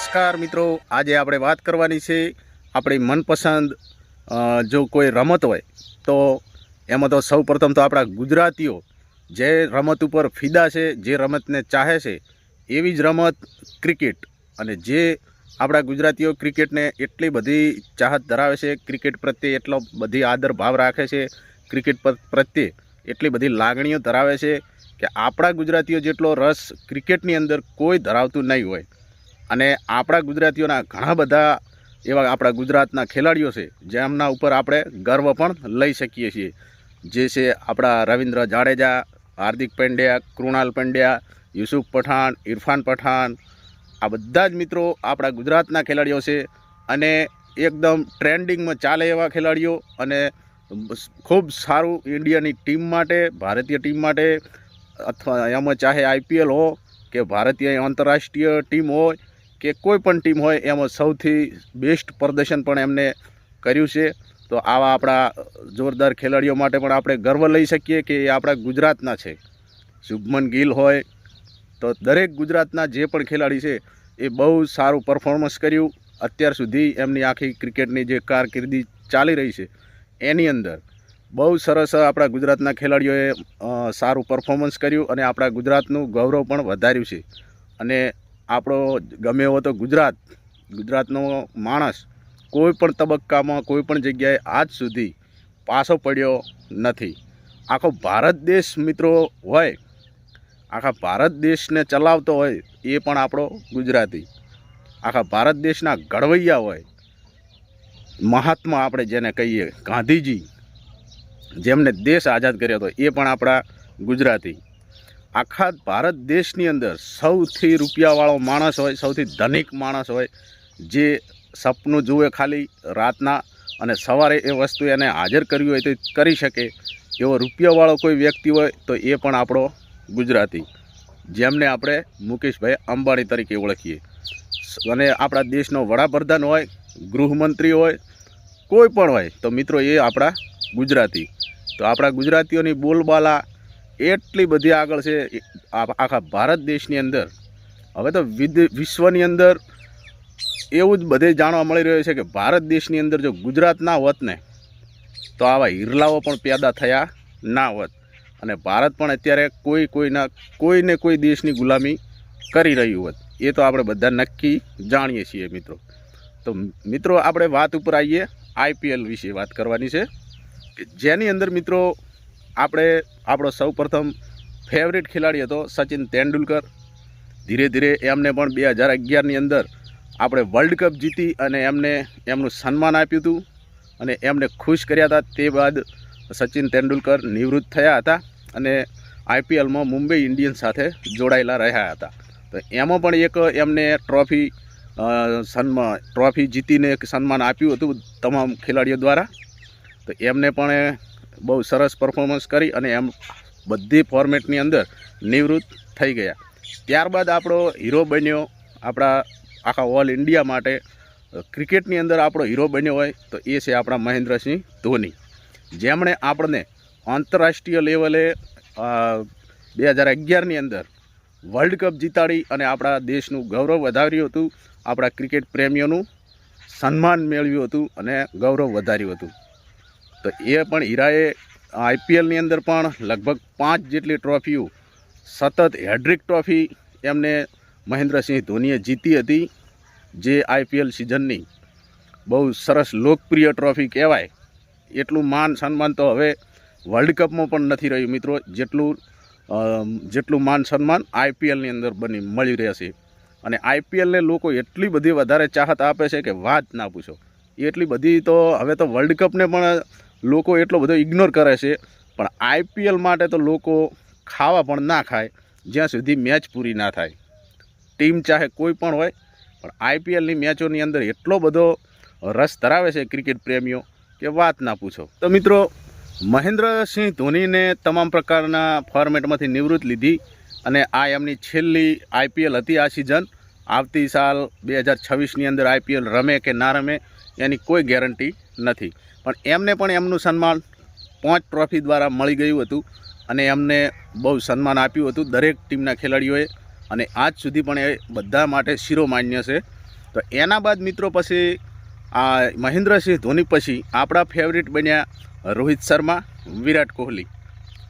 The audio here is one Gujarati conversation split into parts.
નમસ્કાર મિત્રો. આજે આપણે વાત કરવાની છે આપણી મનપસંદ જો કોઈ રમત હોય, તો એમાં તો સૌ પ્રથમ તો આપણા ગુજરાતીઓ જે રમત ઉપર ફિદા છે, જે રમતને ચાહે છે, એવી જ રમત ક્રિકેટ. અને જે આપણા ગુજરાતીઓ ક્રિકેટને એટલી બધી ચાહત ધરાવે છે, ક્રિકેટ પ્રત્યે એટલો બધી આદર ભાવ રાખે છે, ક્રિકેટ પ્રત્યે એટલી બધી લાગણીઓ ધરાવે છે કે આપણા ગુજરાતીઓ જેટલો રસ ક્રિકેટની અંદર કોઈ ધરાવતું નહીં હોય. અને આપણા ગુજરાતીઓના ઘણા બધા એવા આપણા ગુજરાતના ખેલાડીઓ છે, જેમના ઉપર આપણે ગર્વ પણ લઈ શકીએ છીએ. જે છે આપણા રવિન્દ્ર જાડેજા, હાર્દિક પંડ્યા, કૃણાલ પંડ્યા, યુસુફ પઠાણ, ઇરફાન પઠાણ, આ બધા જ મિત્રો આપણા ગુજરાતના ખેલાડીઓ છે અને એકદમ ટ્રેન્ડિંગમાં ચાલે એવા ખેલાડીઓ અને ખૂબ સારું ઇન્ડિયાની ટીમ માટે, ભારતીય ટીમ માટે, અથવા એમાં ચાહે આઈપીએલ હો કે ભારતીય આંતરરાષ્ટ્રીય ટીમ હોય કે કોઈ પણ ટીમ હોય એમાં સૌથી બેસ્ટ પ્રદર્શન પણ એમને કર્યું છે. તો આવા આપણા જોરદાર ખેલાડીઓ માટે પણ આપણે ગર્વ લઈ શકીએ કે એ આપણા ગુજરાતના છે. શુભમન ગિલ હોય, તો દરેક ગુજરાતના જે પણ ખેલાડી છે, એ બહુ સારું પરફોર્મન્સ કર્યું. અત્યાર સુધી એમની આખી ક્રિકેટની જે કારકિર્દી ચાલી રહી છે, એની અંદર બહુ સરસ આપણા ગુજરાતના ખેલાડીઓએ સારું પરફોર્મન્સ કર્યું અને આપણા ગુજરાતનું ગૌરવ પણ વધાર્યું છે. અને આપણો ગમે એવો તો ગુજરાત, ગુજરાતનો માણસ કોઈ પણ તબક્કામાં, કોઈ પણ જગ્યાએ આજ સુધી પાછો પડ્યો નથી. આખો ભારત દેશ મિત્રો હોય, આખા ભારત દેશને ચલાવતો હોય એ પણ આપણો ગુજરાતી. આખા ભારત દેશના ઘડવૈયા હોય. મહાત્મા આપણે જેને કહીએ, ગાંધીજી, જેમને દેશ આઝાદ કર્યો હતો એ પણ આપણા ગુજરાતી. આખા ભારત દેશની અંદર સૌથી રૂપિયાવાળો માણસ હોય, સૌથી ધનિક માણસ હોય, જે સપનું જુએ ખાલી રાતના અને સવારે એ વસ્તુ એને હાજર કરવી હોય તો કરી શકે. એવો રૂપિયાવાળો કોઈ વ્યક્તિ હોય તો એ પણ આપણો ગુજરાતી. જેમને આપણે મુકેશભાઈ અંબાણી તરીકે ઓળખીએ. અને આપણા દેશનો વડાપ્રધાન હોય, ગૃહમંત્રી હોય, કોઈ પણ હોય, તો મિત્રો એ આપણા ગુજરાતી. તો આપણા ગુજરાતીઓની બોલબાલા એટલી બધી આગળ છે આખા ભારત દેશની અંદર. હવે તો વિશ્વની અંદર એવું જ બધે જાણવા મળી રહ્યું છે કે ભારત દેશની અંદર જો ગુજરાત ના હોત ને, તો આવા હિરલાઓ પણ પેદા થયા ના હોત. અને ભારત પણ અત્યારે કોઈ કોઈના કોઈને કોઈ દેશની ગુલામી કરી રહ્યું હોત. એ તો આપણે બધા નક્કી જાણીએ છીએ મિત્રો. તો મિત્રો, આપણે વાત ઉપર આવીએ આઈપીએલ વિશે વાત કરવાની છે. કે જેની અંદર મિત્રો આપણે આપણો સૌ પ્રથમ ફેવરેટ ખેલાડી હતો સચિન તેંડુલકર. ધીરે ધીરે એમને પણ બે હજાર અગિયારની અંદર આપણે વર્લ્ડ કપ જીતી અને એમને એમનું સન્માન આપ્યું હતું અને એમને ખુશ કર્યા હતા તે બાદ સચિન તેંડુલકર નિવૃત્ત થયા હતા અને આઈપીએલમાં મુંબઈ ઇન્ડિયન્સ સાથે જોડાયેલા રહ્યા હતા. તો એમાં પણ એક એમને ટ્રોફી સન્માન ટ્રોફી જીતીને એક સન્માન આપ્યું હતું તમામ ખેલાડીઓ દ્વારા. તો એમને પણ બહુ સરસ પરફોર્મન્સ કરી અને એમ બધી ફોર્મેટની અંદર નિવૃત્ત થઈ ગયા. ત્યારબાદ આપણો હીરો બન્યો આપણા આખા ઓલ ઇન્ડિયા માટે. ક્રિકેટની અંદર આપણો હીરો બન્યો હોય તો એ છે આપણા મહેન્દ્રસિંહ ધોની. જેમણે આપણને આંતરરાષ્ટ્રીય લેવલે બે હજાર અગિયારની અંદર વર્લ્ડ કપ જીતાડી અને આપણા દેશનું ગૌરવ વધાર્યું હતું. આપણા ક્રિકેટ પ્રેમીઓનું સન્માન મેળવ્યું હતું અને ગૌરવ વધાર્યું હતું. તો એ પણ હીરાએ આઈપીએલની અંદર પણ લગભગ પાંચ જેટલી ટ્રોફીઓ, સતત હેડ્રિક ટ્રોફી એમને મહેન્દ્રસિંહ ધોનીએ જીતી હતી, જે આઈપીએલ સિઝનની બહુ સરસ લોકપ્રિય ટ્રોફી કહેવાય. એટલું માન સન્માન તો હવે વર્લ્ડ કપમાં પણ નથી રહ્યું મિત્રો. જેટલું જેટલું માન સન્માન આઈપીએલની અંદર બની, મળી રહેશે. અને આઈપીએલને લોકો એટલી બધી વધારે ચાહત આપે છે કે વાત ના પૂછો. એટલી બધી તો હવે તો વર્લ્ડ કપને પણ લોકો એટલો બધો ઇગ્નોર કરે છે, પણ આઈપીએલ માટે તો લોકો ખાવા પણ ના ખાય, જ્યાં સુધી મેચ પૂરી ના થાય. ટીમ ચાહે કોઈ પણ હોય, પણ આઈપીએલની મેચોની અંદર એટલો બધો રસ ધરાવે છે ક્રિકેટ પ્રેમીઓ કે વાત ના પૂછો. તો મિત્રો, મહેન્દ્રસિંહ ધોનીને તમામ પ્રકારના ફોર્મેટમાંથી નિવૃત્ત લીધી અને આ એમની છેલ્લી આઈપીએલ હતી આ સિઝન આવતી સાલ બે હજાર છવ્વીસની અંદર આઈપીએલ રમે કે ના રમે, એની કોઈ ગેરંટી નથી. પણ એમને પણ એમનું સન્માન પાંચ ટ્રોફી દ્વારા મળી ગયું હતું અને એમને બહુ સન્માન આપ્યું હતું દરેક ટીમના ખેલાડીઓએ અને આજ સુધી પણ એ બધા માટે શિરોમાન્ય છે. તો એના બાદ મિત્રો પછી આ મહેન્દ્રસિંહ ધોની પછી આપણા ફેવરિટ બન્યા રોહિત શર્મા, વિરાટ કોહલી.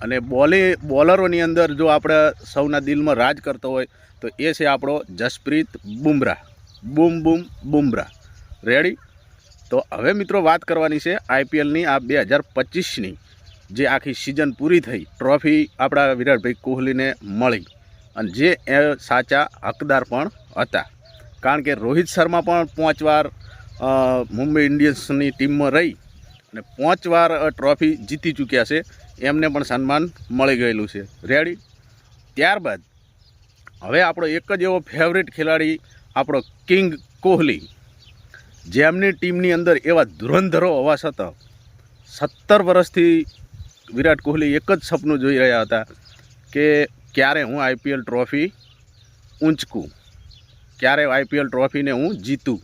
અને બોલે, બોલરોની અંદર જો આપણે સૌના દિલમાં રાજ કરતો હોય તો એ છે આપણો જસપ્રીત બુમરાહ. બૂમ બૂમ, બુમરાહ. રેડી તો હવે મિત્રો વાત કરવાની છે આઈપીએલની આ બે હજાર પચીસની, જે આખી સિઝન પૂરી થઈ ટ્રોફી આપણા વિરાટભાઈ કોહલીને મળી અને જે એ સાચા હકદાર પણ હતા. કારણ કે રોહિત શર્મા પણ પાંચ વાર મુંબઈ ઇન્ડિયન્સની ટીમમાં રહી અને પાંચ વાર ટ્રોફી જીતી ચૂક્યા છે. એમને પણ સન્માન મળી ગયેલું છે. રેડી ત્યારબાદ, હવે આપણો એક જ એવો ફેવરેટ ખેલાડી, આપણો કિંગ કોહલી. જેમની ટીમની અંદર એવા ધુરંધરો હોવા છતાં સત્તર વર્ષથી વિરાટ કોહલી એક જ સપનું જોઈ રહ્યા હતા કે ક્યારે હું આઈપીએલ ટ્રોફી ઊંચકું, ક્યારે આઈપીએલ ટ્રોફીને હું જીતું.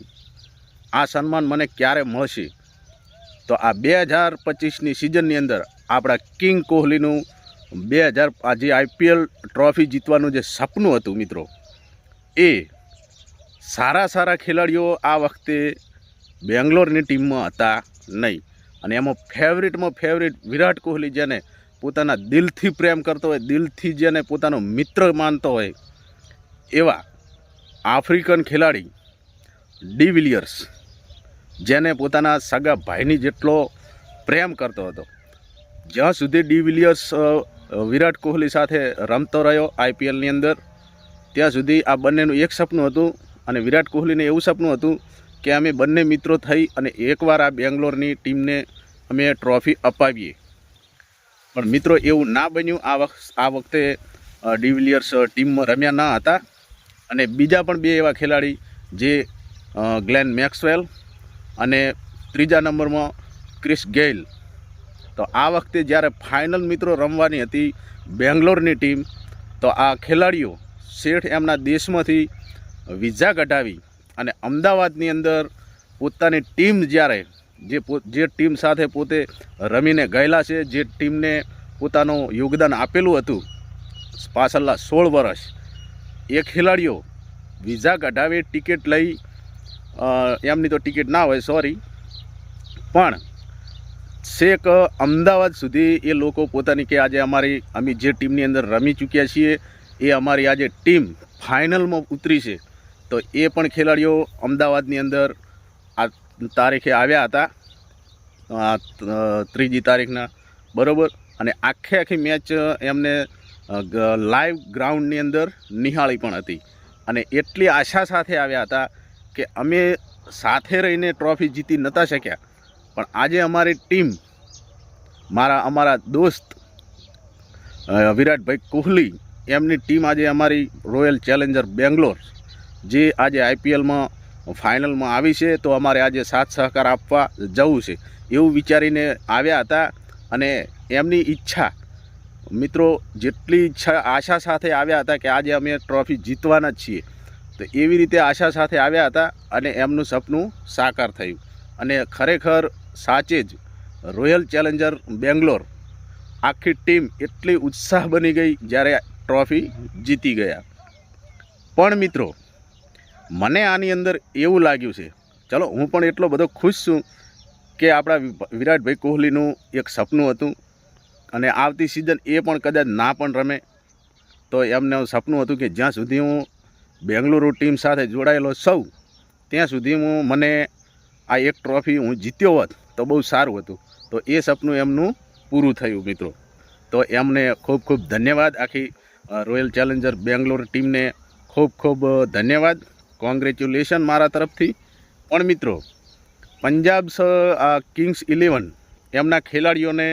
આ સન્માન મને ક્યારે મળશે? તો આ બે હજાર પચીસની સિઝનની અંદર આપણા કિંગ કોહલીનું બે હજાર, આ જે આઈપીએલ ટ્રોફી જીતવાનું જે સપનું હતું મિત્રો, એ સારા સારા ખેલાડીઓ આ વખતે બેંગ્લોરની ટીમમાં હતા નહીં. અને એમાં ફેવરિટમાં ફેવરિટ વિરાટ કોહલી જેને પોતાના દિલથી પ્રેમ કરતો હોય, દિલથી જેને પોતાનો મિત્ર માનતો હોય, એવા આફ્રિકન ખેલાડી ડી વિલિયર્સ જેને પોતાના સગા ભાઈની જેટલો પ્રેમ કરતો હતો. જ્યાં સુધી ડી વિલિયર્સ વિરાટ કોહલી સાથે રમતો રહ્યો આઈપીએલની અંદર, ત્યાં સુધી આ બંનેનું એક સપનું હતું અને વિરાટ કોહલીને એવું સપનું હતું કે અમે બંને મિત્રો થઈ અને એકવાર આ બેંગ્લોરની ટીમને અમે ટ્રોફી અપાવીએ. પણ મિત્રો એવું ના બન્યું. આ વખત આ વખતે અ, ડી વિલિયર્સ અ, ટીમમાં રમ્યા ન હતા. અને બીજા પણ બે એવા ખેલાડી જે ગ્લેન મેક્સવેલ અને ત્રીજા નંબરમાં ક્રિસ ગેઇલ. તો આ વખતે જ્યારે ફાઇનલ મિત્રો રમવાની હતી બેંગ્લોરની ટીમ તો આ ખેલાડીઓ શેઠ એમના દેશમાંથી વિઝા કઢાવી અને અમદાવાદની અંદર પોતાની ટીમ જ્યારે જે જે ટીમ સાથે પોતે રમીને ગયેલા છે, જે ટીમને પોતાનું યોગદાન આપેલું હતું પાછળના સોળ વર્ષ, એ ખેલાડીઓ વિઝા કઢાવી, ટિકિટ લઈ એમની તો ટિકિટ ના હોય સોરી પણ છેક અમદાવાદ સુધી એ લોકો પોતાની કે આજે અમારી, અમે જે ટીમની અંદર રમી ચૂક્યા છીએ, એ અમારી આજે ટીમ ફાઇનલમાં ઉતરી છે. તો એ પણ ખેલાડીઓ અમદાવાદની અંદર આ તારીખે આવ્યા હતા. ત્રીજી તારીખના. બરાબર? અને આખે આખી મેચ એમને લાઈવ ગ્રાઉન્ડની અંદર નિહાળી પણ હતી. અને એટલી આશા સાથે આવ્યા હતા કે અમે સાથે રહીને ટ્રોફી જીતી નહોતા શક્યા. પણ આજે અમારી ટીમ, મારા, અમારા દોસ્ત વિરાટભાઈ કોહલી, એમની ટીમ આજે અમારી રોયલ ચેલેન્જર બેંગ્લોર જે આજે આઈપીએલમાં ફાઇનલમાં આવી છે, તો અમારે આજે સાથ સહકાર આપવા જવું છે. એવું વિચારીને આવ્યા હતા અને એમની ઈચ્છા, મિત્રો, જેટલી ઈચ્છા, આશા સાથે આવ્યા હતા કે આજે અમે ટ્રોફી જીતવાના જ છીએ. તો એવી રીતે આશા સાથે આવ્યા હતા અને એમનું સપનું સાકાર થયું. અને ખરેખર સાચે જ રોયલ ચેલેન્જર બેંગ્લોર આખી ટીમ એટલી ઉત્સાહ બની ગઈ જ્યારે ટ્રોફી જીતી ગયા. પણ મિત્રો મને આની અંદર એવું લાગ્યું છે. ચલો, હું પણ એટલો બધો ખુશ છું કે આપણા વિરાટભાઈ કોહલીનું એક સપનું હતું અને આવતી સિઝન એ પણ કદાચ ના પણ રમે. તો એમને સપનું હતું કે જ્યાં સુધી હું બેંગલુરુ ટીમ સાથે જોડાયેલો સૌ ત્યાં સુધી હું, મને આ એક ટ્રોફી હું જીત્યો હોત તો બહુ સારું હતું. તો એ સપનું એમનું પૂરું થયું મિત્રો. તો એમને ખૂબ ખૂબ ધન્યવાદ. આખી રોયલ ચેલેન્જર બેંગ્લોર ટીમને ખૂબ ખૂબ ધન્યવાદ. કોંગ્રેચ્યુલેશન મારા તરફથી. પણ મિત્રો, પંજાબ આ કિંગ્સ ઇલેવન, એમના ખેલાડીઓને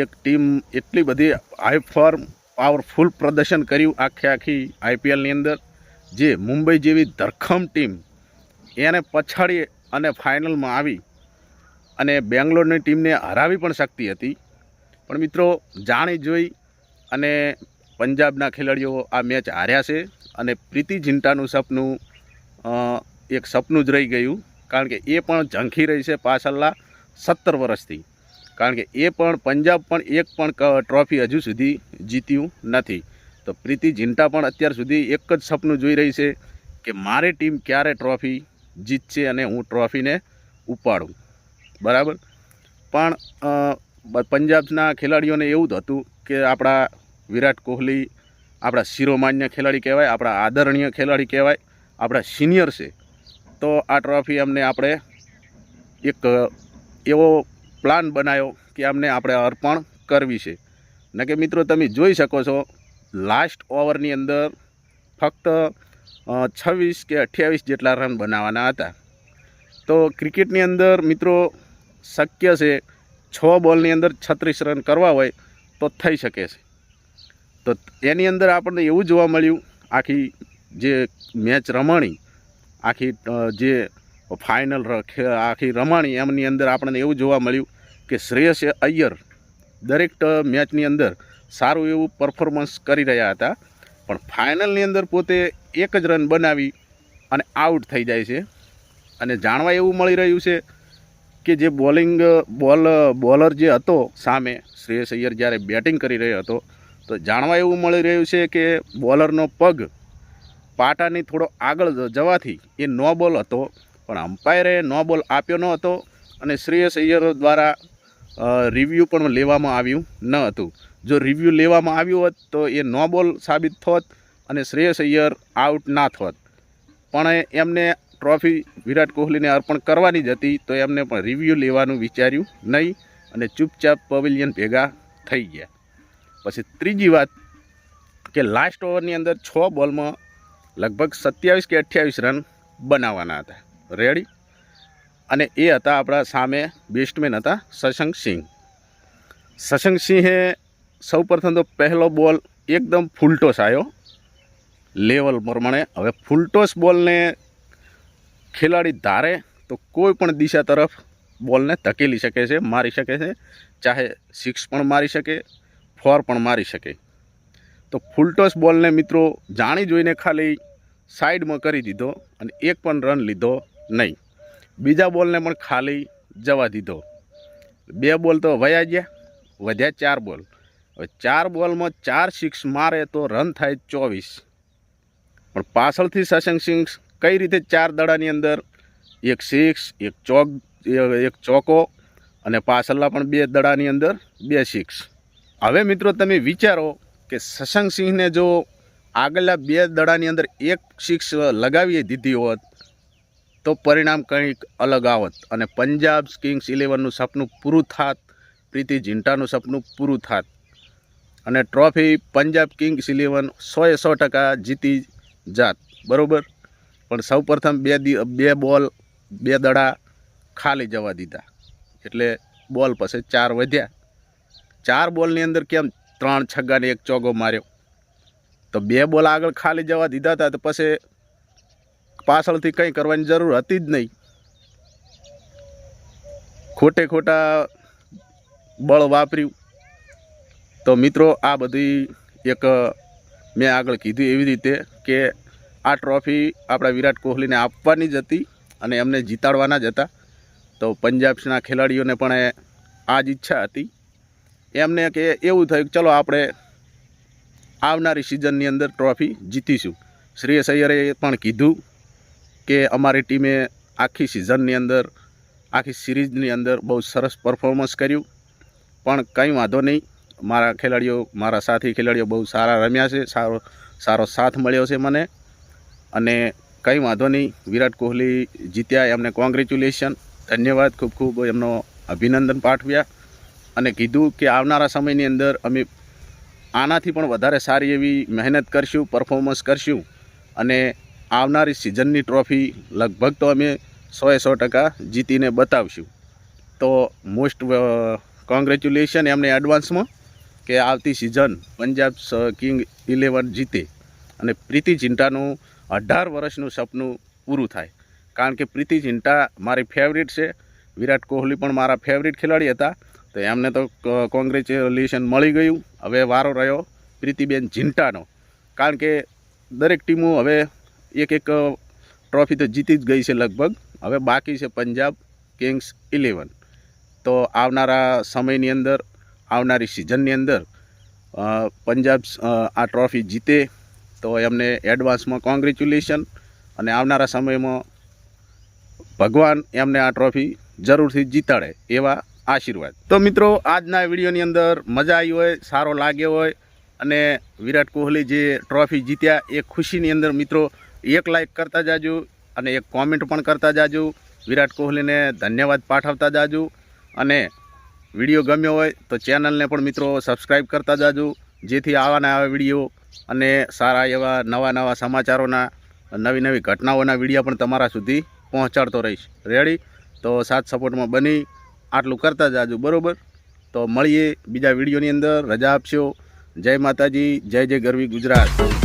એક ટીમ એટલી બધી હાઈ ફોર્મ પાવરફુલ પ્રદર્શન કર્યું આખે આખી આઈપીએલની અંદર, જે મુંબઈ જેવી ધરખમ ટીમ એને પછાડી અને ફાઇનલમાં આવી અને બેંગ્લોરની ટીમને હરાવી પણ શકતી હતી. પણ મિત્રો, જાણી જોઈ અને પંજાબના ખેલાડીઓ આ મેચ હાર્યા છે. અને પ્રીતિ ઝિંટાનું સપનું એક સપનું જ રહી ગયું. કારણ કે એ પણ ઝંખી રહી છે પાછળના સત્તર વર્ષથી. કારણ કે એ પણ પંજાબ પણ એક પણ ટ્રોફી હજુ સુધી જીત્યું નથી. તો પ્રીતિ ઝિંટા પણ અત્યાર સુધી એક જ સપનું જોઈ રહી છે કે મારી ટીમ ક્યારે ટ્રોફી જીતશે અને હું ટ્રોફીને ઉપાડું. બરાબર? પણ પંજાબના ખેલાડીઓને એવું જ હતું કે આપણા વિરાટ કોહલી આપણા શિરોમાન્ય ખેલાડી કહેવાય, આપણા આદરણીય ખેલાડી કહેવાય, આપણા સિનિયર છે. તો આ ટ્રોફી અમને આપણે એક એવો પ્લાન બનાવ્યો કે અમને આપણે અર્પણ કરવી છે. ને કે મિત્રો તમે જોઈ શકો છો લાસ્ટ ઓવરની અંદર ફક્ત છવ્વીસ કે અઠ્યાવીસ જેટલા રન બનાવવાના હતા. તો ક્રિકેટની અંદર મિત્રો શક્ય છે, છ બોલની અંદર છત્રીસ રન કરવા હોય તો થઈ શકે છે. તો એની અંદર આપણને એવું જોવા મળ્યું, આખી જે મેચ રમાણી, આખી જે ફાઇનલ આખી રમાણી, એમની અંદર આપણને એવું જોવા મળ્યું કે શ્રેયસ અય્યર દરેક મેચની અંદર સારું એવું પરફોર્મન્સ કરી રહ્યા હતા. પણ ફાઇનલની અંદર પોતે એક જ રન બનાવી અને આઉટ થઈ જાય છે. અને જાણવા એવું મળી રહ્યું છે કે જે બોલિંગ બોલ બોલર જે હતો સામે, શ્રેયસ અય્યર જ્યારે બેટિંગ કરી રહ્યો હતો તો જાણવા એવું મળી રહ્યું છે કે બોલરનો પગ પાટાની થોડો આગળ જવાથી એ નો બોલ હતો. પણ અમ્પાયરે નો બોલ આપ્યો ન હતો અને શ્રેયસ અય્યર દ્વારા રિવ્યૂ પણ લેવામાં આવ્યું ન હતું. જો રિવ્યૂ લેવામાં આવ્યું હોત તો એ નો બોલ સાબિત થોત અને શ્રેયસ અય્યર આઉટ ના થોત. પણ એમને ટ્રોફી વિરાટ કોહલીને અર્પણ કરવાની જ હતી તો એમને પણ રિવ્યૂ લેવાનું વિચાર્યું નહીં અને ચૂપચાપ પવેલિયન ભેગા થઈ ગયા. પછી ત્રીજી વાત કે લાસ્ટ ઓવરની અંદર છ બોલમાં લગભગ સત્યાવીસ કે અઠ્યાવીસ રન બનાવવાના હતા. રેડી અને એ હતા આપણા સામે બેસ્ટમેન હતા સશંક સિંહ. સશંક સિંહે સૌપ્રથમ તો પહેલો બોલ એકદમ ફૂલટોસ આવ્યો લેવલ પ્રમાણે. હવે ફૂલટોસ બોલને ખેલાડી ધારે તો કોઈ પણ દિશા તરફ બોલને ધકેલી શકે છે, મારી શકે છે, ચાહે સિક્સ પણ મારી શકે ફોર પણ મારી શકે. તો ફૂલટોસ બોલને મિત્રો જાણી જોઈને ખાલી સાઈડમાં કરી દીધો અને એક પણ રન લીધો નહીં. બીજા બોલને પણ ખાલી જવા દીધો. બે બોલ તો વયા ગયા, વધ્યા ચાર બોલ. હવે ચાર બોલમાં ચાર સિક્સ મારે તો રન થાય ચોવીસ. પણ પાછળથી શશાંક સિંહ કઈ રીતે ચાર દડાની અંદર એક સિક્સ એક ચોક, એક ચોકો અને પાછળના પણ બે દડાની અંદર બે સિક્સ હવે મિત્રો તમે વિચારો કે સશંગસિંહને સિંહને જો આગલા બે દડાની અંદર એક સિક્સ લગાવી દીધી હોત, તો પરિણામ કંઈક અલગ આવત. અને પંજાબ કિંગ્સ ઇલેવનનું સપનું પૂરું થાત, પ્રીતિ ઝિંટાનું સપનું પૂરું થાત. અને ટ્રોફી પંજાબ કિંગ્સ ઇલેવન સોએ સો ટકા જીતી જાત. બરાબર? પણ સૌપ્રથમ બે દી, બે બોલ, બે દડા ખાલી જવા દીધા. એટલે બોલ પાસે ચાર વધ્યા. ચાર બોલની અંદર કેમ ત્રણ છગ્ગાને એક ચોગો માર્યો? તો બે બોલ આગળ ખાલી જવા દીધા હતા તો પછી પાછળથી કંઈ કરવાની જરૂર હતી જ નહીં. ખોટે ખોટા બળ વાપર્યું. તો મિત્રો, આ બધી એક મેં આગળ કીધું એવી રીતે કે આ ટ્રોફી આપણા વિરાટ કોહલીને આપવાની જ હતી અને એમને જીતાડવાના જ હતા. તો પંજાબના ખેલાડીઓને પણ આ જ ઈચ્છા હતી. એમને કે એવું થયું કે ચલો આપણે આવનારી સિઝનની અંદર ટ્રોફી જીતીશું. શ્રેયસ અય્યરે પણ કીધું કે અમારી ટીમે આખી સિઝનની અંદર, આખી સિરીઝની અંદર બહુ સરસ પરફોર્મન્સ કર્યું. પણ કંઈ વાંધો નહીં, મારા ખેલાડીઓ, મારા સાથી ખેલાડીઓ બહુ સારા રમ્યા છે, સારો સારો સાથ મળ્યો છે મને. અને કંઈ વાંધો નહીં, વિરાટ કોહલી જીત્યા, એમને કોંગ્રેચ્યુલેશન ધન્યવાદ, ખૂબ ખૂબ એમનો અભિનંદન પાઠવ્યા. અને કીધું કે આવનારા સમયની અંદર અમે આનાથી પણ વધારે સારી એવી મહેનત કરશું પરફોર્મન્સ કરશું અને આવનારી સિઝનની ટ્રોફી લગભગ તો અમે સોએ સો ટકા જીતીને બતાવશું. તો મોસ્ટ કોંગ્રેચ્યુલેશન એમને એડવાન્સમાં કે આવતી સિઝન પંજાબ કિંગ ઇલેવન જીતે અને પ્રીતિ ચિંટાનું અઢાર વર્ષનું સપનું પૂરું થાય. કારણ કે પ્રીતિ ચિંટા મારી ફેવરિટ છે. વિરાટ કોહલી પણ મારા ફેવરિટ ખેલાડી હતા. તો એમને તો કોંગ્રેચ્યુલેશન મળી ગયું. હવે વારો રહ્યો પ્રીતિબેન ઝિંટાનો. કારણ કે દરેક ટીમો હવે એક એક ટ્રોફી તો જીતી જ ગઈ છે લગભગ. હવે બાકી છે પંજાબ કિંગ્સ ઇલેવન. તો આવનારા સમયની અંદર, આવનારી સિઝનની અંદર પંજાબ આ ટ્રોફી જીતે તો એમને એડવાન્સમાં કોંગ્રેચ્યુલેશન અને આવનારા સમયમાં ભગવાન એમને આ ટ્રોફી જરૂરથી જીતાડે એવા આશીર્વાદ. તો મિત્રો, આજના વિડીયોની અંદર મજા આવી હોય, સારો લાગ્યો હોય અને વિરાટ કોહલી જે ટ્રોફી જીત્યા એ ખુશીની અંદર મિત્રો એક લાઈક કરતા જાજો અને એક કોમેન્ટ પણ કરતા જાજો. વિરાટ કોહલીને ધન્યવાદ પાઠવતા જાજો. અને વીડિયો ગમ્યો હોય તો ચેનલને પણ મિત્રો સબસ્ક્રાઈબ કરતા જાજો, જેથી આવાના આવા વીડિયો અને સારા એવા નવા નવા સમાચારોના, નવી નવી ઘટનાઓના વીડિયો પણ તમારા સુધી પહોંચાડતો રહીશ. રેડી તો સાથ સપોર્ટમાં બની આટલું કરતા જાજો, બરાબર? તો મળીએ બીજા વિડીયોની અંદર. રજા આપશો. જય માતાજી, જય જય ગરવી ગુજરાત.